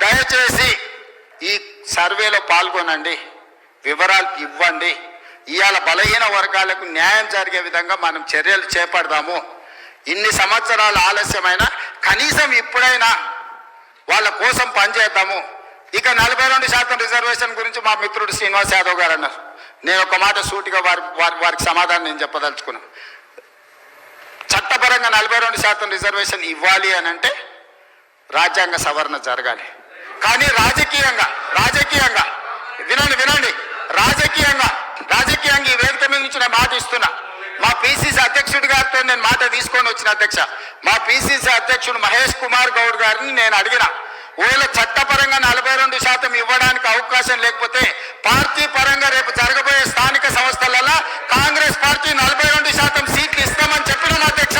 దయచేసి ఈ సర్వేలో పాల్గొనండి వివరాలు ఇవ్వండి. ఇవాళ బలహీన వర్గాలకు న్యాయం జరిగే విధంగా మనం చర్యలు చేపడదాము. ఇన్ని సంవత్సరాలు ఆలస్యమైన కనీసం ఇప్పుడైనా వాళ్ళ కోసం పనిచేద్దాము. ఇక నలభై రెండు శాతం రిజర్వేషన్ గురించి మా మిత్రుడు శ్రీనివాస్ యాదవ్ గారు అన్నారు. నేను ఒక మాట సూటిగా వారి వారి వారికి సమాధానం నేను చెప్పదలుచుకున్నాను చట్టపరంగా నలభై రెండు శాతం రిజర్వేషన్ ఇవ్వాలి అని అంటే రాజ్యాంగ సవరణ జరగాలి. కానీ రాజకీయంగా రాజకీయంగా. వినండి వినండి. రాజకీయంగా రాజకీయంగా ఈ వేదిక మీద నుంచి నేను మాట ఇస్తున్నా. మా పిసిసి అధ్యక్షుడి గారితో నేను మాట తీసుకొని వచ్చిన అధ్యక్ష మా పిసిసి అధ్యక్షుడు మహేష్ కుమార్ గౌడ్ గారిని నేను అడిగిన ఒకవేళ చట్టపరంగా నలభై రెండు శాతం ఇవ్వడానికి అవకాశం లేకపోతే పార్టీ పరంగా రేపు జరగబోయే స్థానిక సంస్థలలో కాంగ్రెస్ పార్టీ నలభై రెండు శాతం సీట్లు ఇస్తామని చెప్పినాం అధ్యక్ష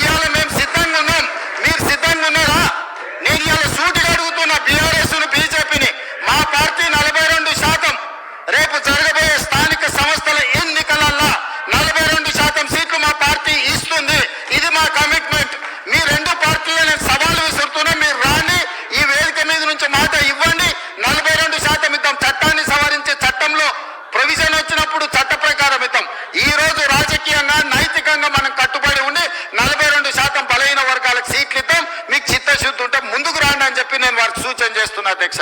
ఇవాళ మేము సిద్ధంగా ఉన్నాం మీరు సిద్ధంగా ఉన్నారా నేను ఇవాళ సూటిగా అడుగుతున్నా బీఆర్ఎస్ బీజేపీని మా పార్టీ నలభై రెండు శాతం రేపు జరగబోయే స్థానిక సంస్థల ఎన్నికలల్లో నలభై రెండు శాతం సీట్లు మా పార్టీ ఇస్తుంది ఇది మా కమిట్మెంట్ మీ రెండు పార్టీలు నేను సవాలు విసురుతున్నా మీరు రాని ఈ నుంచి మాట ఇవ్వండి. నలభై రెండు శాతం ఇద్దాం. చట్టాన్ని సవరించే చట్టంలో ప్రొవిజన్ వచ్చినప్పుడు చట్ట ప్రకారం ఇద్దాం. ఈ రోజు రాజకీయంగా నైతికంగా మనం కట్టుబడి ఉండి నలభై రెండు శాతం బలహీన వర్గాలకు సీట్లు ఇద్దాం. మీకు చిత్తశుద్ధి ఉంటే ముందుకు రాండి అని చెప్పి నేను వారికి సూచన చేస్తున్నా అధ్యక్ష.